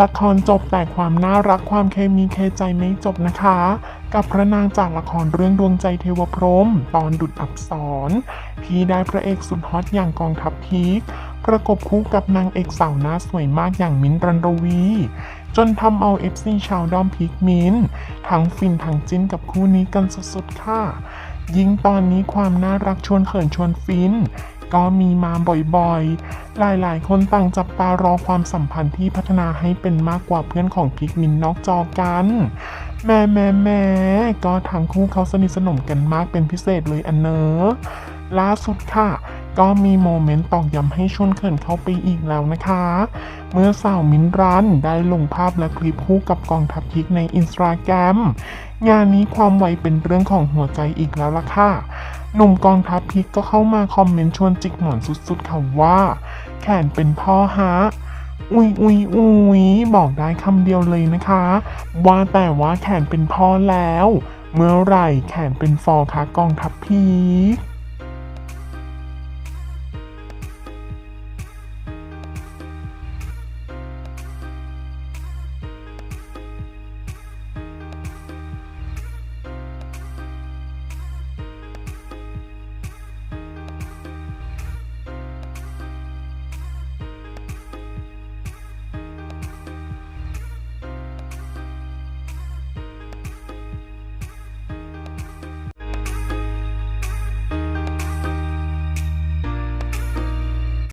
ละครจบแต่ความน่ารักความเคมีเคใจไม่จบนะคะ กับพระนางจากละครเรื่องดวงใจเทวพรหมตอนดุดอับสรที่ได้พระเอกสุดฮอตอย่างกองทัพพีคประกบคู่กับนางเอกสาวหน้าสวยมากอย่างมิ้นรันรวี จนทำเอา FC ชาวดอมพีคมิ้นท์ทั้งฟินทั้งจิ้นกับคู่นี้กันสุดๆค่ะ ยิ่งตอนนี้ความน่ารักชวนเขินชวนฟิน ก็มีมาบ่อยๆ หลายๆ คนต่างจับตารอความสัมพันธ์ที่พัฒนาให้เป็นมากกว่าเพื่อนของพิกมินนอกจอกันแม่แม่แม่ก็ทั้งคู่เขาสนิทสนมกันมากเป็นพิเศษเลยอันเนอะล่าสุดค่ะ ก็มีโมเมนต์ตอกย้ำให้ชวนเขินเข้าไปอีกแล้วนะคะ เมื่อสาวมินรันได้ลงภาพและคลิปคู่กับกองทัพพิกในอินสตาแกรมงานนี้ความไวเป็นเรื่องของหัวใจอีกแล้วล่ะค่ะ หนุ่มกองทัพพิกก็เข้ามาคอมเมนต์ชวนจิกหมอนสุดๆค่ะว่า แขนเป็นพ่อฮะอุยอุยอุยบอกได้คำเดียวเลยนะคะ ว่าแต่ว่าแขนเป็นพ่อแล้ว เมื่อไหร่แขนเป็นฟอคะกองทัพพีก